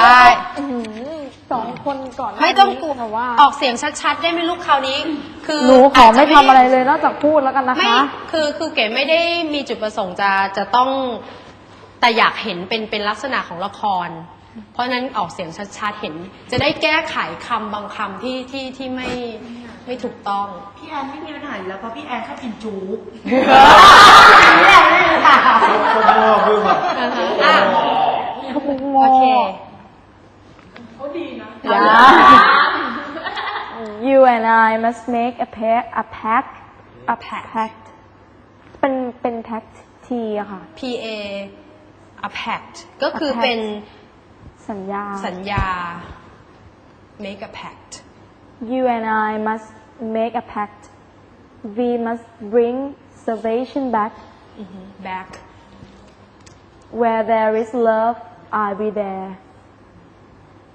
ได้ อื้อหือสองคนก่อนหน้าไม่ต้องนี้กลัวแต่ว่าออกเสียงชัดๆ ได้ไหมลูกคราวนี้ คือหนูขอไม่าจจทำอะไรเลยนอกจากพูดแล้วกันนะไม่คะคือคือเก๋ไม่ได้มีจุดประสงค์จะจะต้อง แต่อยากเห็นเป็นเป็นลักษณะของละคร เพราะฉะนั้นออกเสียงชัดๆเห็น จะได้แก้ไขคำบางคำที่ที่ที่ไม่ไม่ถูกต้อง พี่แอนไม่มีปัญหาอยู่แล้วเพราะพี่แอนชอบกินจู๊กอะ โอเค Yeah. You and I must make a pact a pact a pact เป็นเป็นแท็กทีอะค่ะ P A a pact ก็คือ A pact เป็นสัญญา สัญญา make a pact You and I must make a pact. We must bring salvation back. back Where there is love, I'll be there.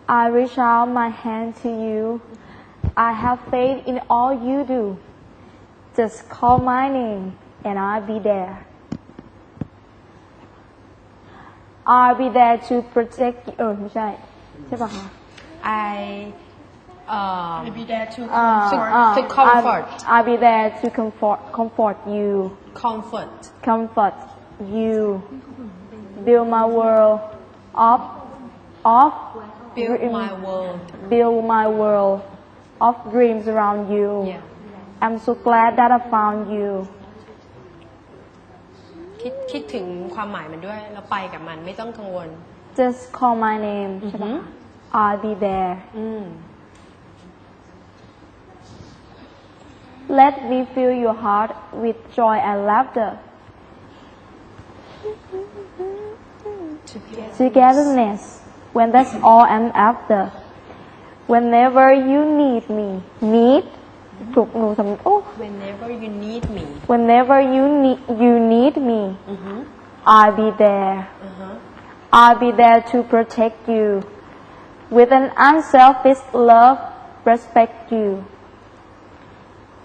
I reach out my hand to you. I have faith in all you do. Just call my name and I'll be there. I'll be there to protect you. เออไม่ใช่ ใช่ปะคะ I um, be there to อ่า To- อ่า to comfort. I'll, I'll be there to comfort comfort you. comfort comfort you build my world of of build dream- my world build my world of dreams around you yeah I'm so glad that I found you คิดคิดถึงความหมายมันด้วย แล้วไปกับมันไม่ต้องกังวล just call my name ใช่ปะคะ I'll be there อืม let me fill your heart with joy and laughter togetherness when that's all I'm after whenever you need me need ถูกหนูสำโอ้ whenever you need me Whenever you need you need me, อือฮึ I'll be there. อือฮะ I'll be there to protect you. With an unselfish love, respect you.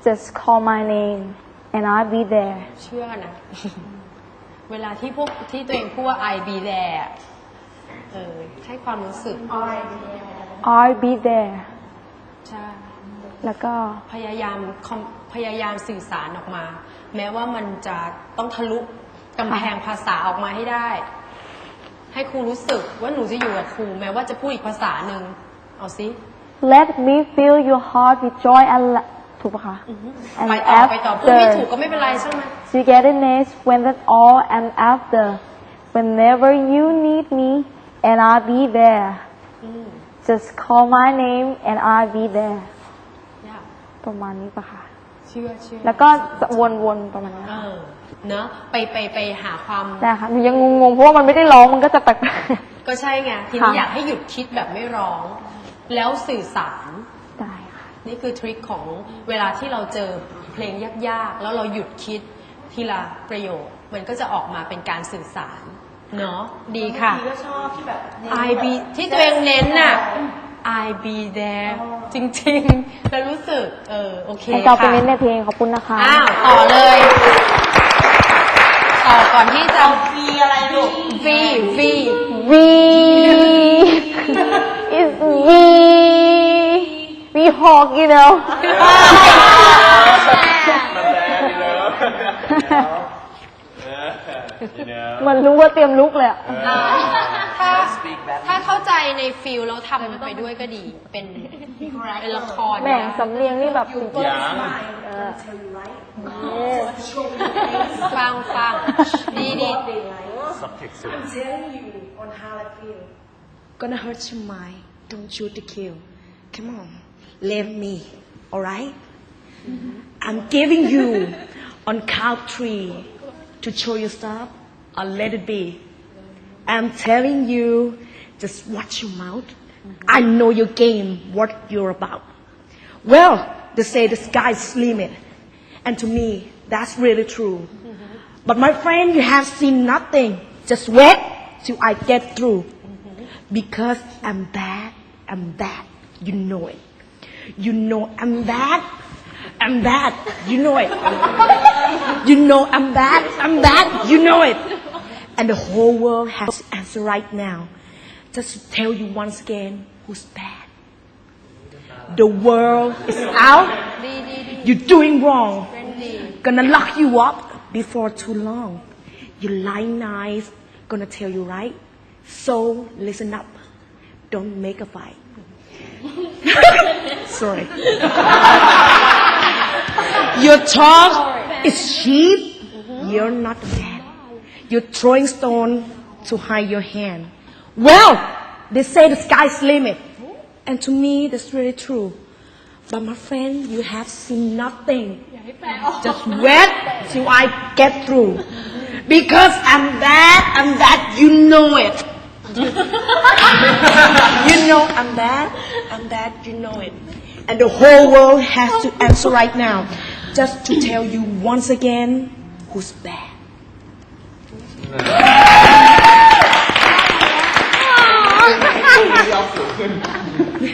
Just call my name and I'll be there. เชื่อนะ เวลาที่พวกที่ตัวเองพูดว่า I be there อะเออให้ความรู้สึก I'll be there. ใช่ แล้วก็ พยายามคอมพยายามสื่อสารออกมา แม้ว่ามันจะต้องทะลุกำแพงภาษาออกมาให้ได้ ให้ครูรู้สึกว่าหนูจะอยู่กับครู แม้ว่าจะพูดอีกภาษาหนึ่งเอาสิ let me fill your heart with joy and la- ถูกปะคะ and ไปต่อไปต่อพูดไม่ถูก after ก็ไม่เป็นไรใช่ไหม togetherness when that's all I'm after. Whenever you need me, and I'll be there. Just call my name and I'll be there. ยากประมาณนี้ปะคะเชื่อเชื่อแล้วก็จะวนๆประมาณนี้เออเนอะไปไปไปหาความแต่ค่ะหนูยังงงๆเพราะว่ามันไม่ได้ร้องมันก็จะแปลกก็ใช่ไงทีนี้ค่ะอยากให้หยุดคิดแบบไม่ร้อง แล้วสื่อสารๆได้ค่ะนี่คือทริคของเวลาที่เราเจอเพลงยากๆ แล้วเราหยุดคิด ทีละประโยค มันก็จะออกมาเป็นการสื่อสารเนาะดีค่ะพี่ก็ชอบที่แบบเน้น I be ที่ตัวเองเน้นน่ะ I be there จริงๆ แล้วรู้สึก เออ โอเคให้เราไปค่ะเน้นในเพลงขอบคุณนะคะ อ้าว ต่อเลยต่อก่อนที่จะมีอะไรลูก V V V is V V หอก you know you know. มันรู้ว่าเตรียมลุกเลยอะถ้าถ้าเข้าใจในฟิลแล้วทำไปด้วยก็ดี เป็นเป็นละครแหม่งสำเนียงนี่แบบจริงยังๆเออฟังฟังดีดี subtext สุด telling you on how I feel gonna hurt your mind don't shoot to kill come on let me alright I'm giving you on count three to show your stuff or let it be I'm telling you just watch your mouth I know your game what you're about well they say the sky's the limit and to me that's really true but my friend, you have seen nothing. Just wait till I get through. Because I'm bad, I'm bad. You know it. You know I'm bad. I'm bad. You know it. You know I'm bad. I'm bad. You know it. And the whole world has to answer right now. Just to tell you once again who's bad. The world is out. You're doing wrong. Gonna lock you up before too long. You lying nice. Gonna tell you right. So listen up. Don't make a fight. Sorry. Your talk is cheap. You're not bad. You're throwing stone to hide your hand. Well, they say the sky's limit. And to me, that's really true. But my friend, you have seen nothing. Just wait till I get through. Because I'm bad, I'm bad, you know it. you know I'm bad, I'm bad, you know it. And the whole world has to answer right now. Just to tell you once again who's bad.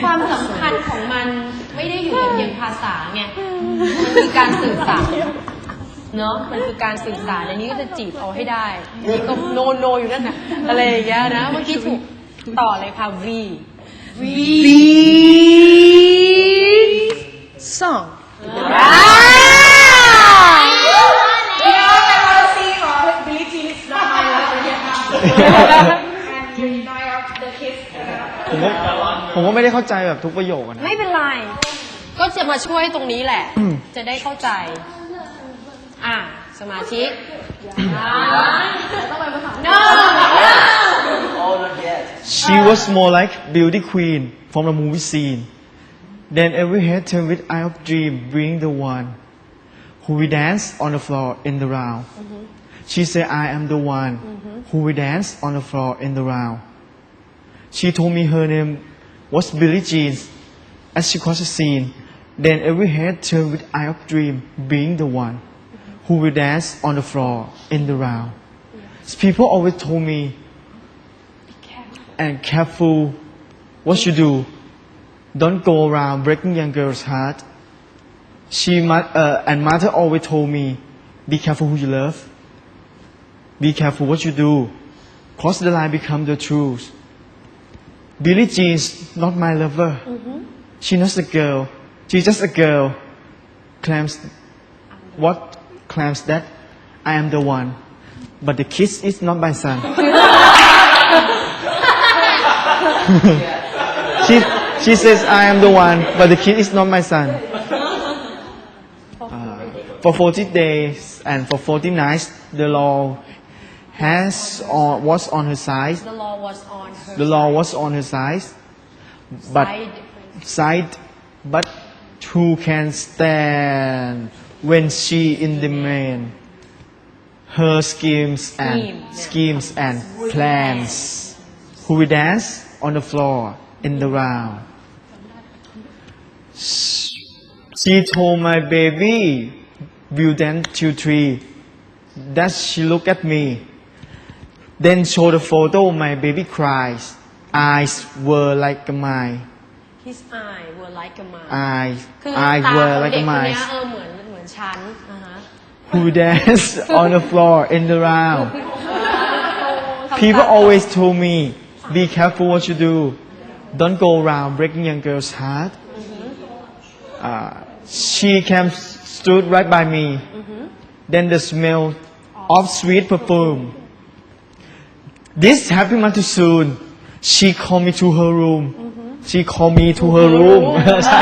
ความสำคัญของมันไม่ได้อยู่แต่เพียงภาษาไง มันคือการสื่อสารเนาะ มันคือการสื่อสารอันนี้ก็จะจีบเอาให้ได้อันนี้ก็โนโนอยู่นั่นน่ะอะไรอย่างเงี้ยนะ เมื่อกี้ถูกต่อเลยค่ะ V V song. ผมก็ผมก็ไม่ได้เข้าใจแบบทุกประโยคอะนะ ไม่เป็นไร ก็จะมาช่วยตรงนี้แหละ อืม จะได้เข้าใจ อะ สมาธิอ่า no She was more like beauty queen from the movie scene. Then every head turned with eye of dream, being the one who will dance on the floor in the round. She said, I am the one who will dance on the floor in the round. She told me her name was Billie Jean as she crossed the scene. Then every head turned with eye of dream, being the one who will dance on the floor in the round. People always told me, Be careful. and careful what you do. Don't go around breaking young girls' heart. She uh, and mother always told me, be careful who you love. Be careful what you do. Cross the line become the truth. Billie is not my lover. She's not a girl. She's just a girl. Claims what claims that I am the one. But the kiss is not my son. she, she says I am the one, but the kid is not my son. Uh, for 40 days and for 40 nights, the law has on, was on her side. the law was on her The law was on her side, but side. side, but who can stand when she in the main? Her schemes and Scheme, schemes and plans. Who will dance on the floor in the round? She told my baby, will dance two three. Does she look at me. Then show the photo, my baby cries. Eyes were like mine. his eye were like a mine Eyes, คือ eyes ตา were ของ like เด็กคน mine. เนี้ยเออเหมือนเหมือนฉันอ่าฮะ Who dance on the floor in the round. ทำ People ตา always told me, be careful what you do. Don't go around breaking young girls' heart. Uh, she came stood right by me. Then the smell of sweet perfume. This happened not too soon. She called me to her room. She called me to her room. ใช่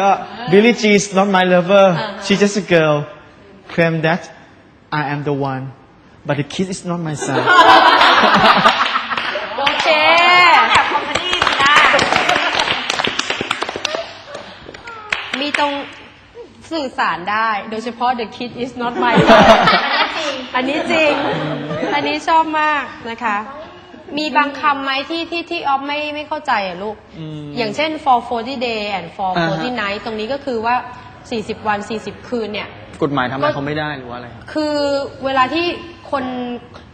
ก็ Billie Jean is not my lover she's just a girl claim that I am the one but the kid is not my son โอเค มีตรงสื่อสารได้ โดยเฉพาะ the kid is not my son อันนี้จริง อันนี้ชอบมากนะคะ มีบางคำไหมที่ที่ที่ออฟไม่ไม่เข้าใจอะลูกอย่างเช่น for 40 day and for อ่าฮะ 40 night ตรงนี้ก็คือว่า 40 วัน 40 คืนเนี่ย กฎหมายทำอะไรเขาไม่ได้หรือว่าอะไรครับ คือเวลาที่คน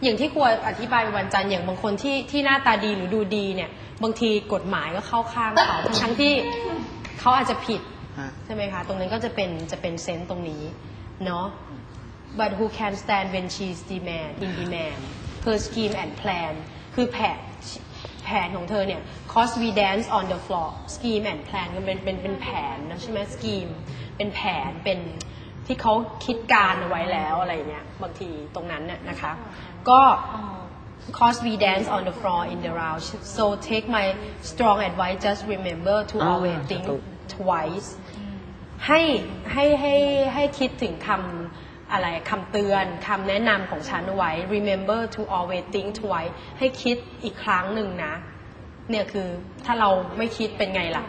อย่างที่ครัวอธิบายไปวันจันทร์อย่างบางคนที่ที่หน้าตาดีหรือดูดีเนี่ย บางทีกฎหมายก็เข้าข้างเขาทั้งทั้งที่เขาอาจจะผิดฮะใช่ไหมคะ ตรงนั้นก็จะเป็นจะเป็นเซนส์ตรงนี้เนาะ but who can stand when she's demand in demand her scheme and plan คือแผนแผนของเธอเนี่ย cause we dance on the floor scheme and plan ก็เป็นเป็นเป็นแผนนะใช่ไหม scheme เป็นแผนเป็นที่เขาคิดการเอาไว้แล้วอะไรเงี้ยบางทีตรงนั้นเนี่ยนะคะ ก็ cause we dance on the floor in the round so take my strong advice just remember to อ่า always think ถูก twice ให้ให้ให้ให้คิดถึงคำ อะไรคำเตือนคำแนะนำของฉันเอาไว้ remember to always think twice ให้คิดอีกครั้งหนึ่งนะ เนี่ยคือถ้าเราไม่คิดเป็นไงล่ะ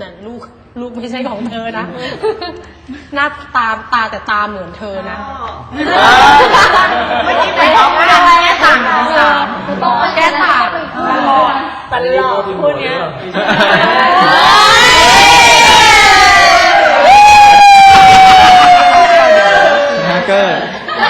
นั่นลูกลูกไม่ใช่ของเธอนะ หน้าตาตาแต่ตาเหมือนเธอนะไม่ได้หมายความว่าแก้ต่างกันแก้ต่างตลอดพูดเนี้ย good.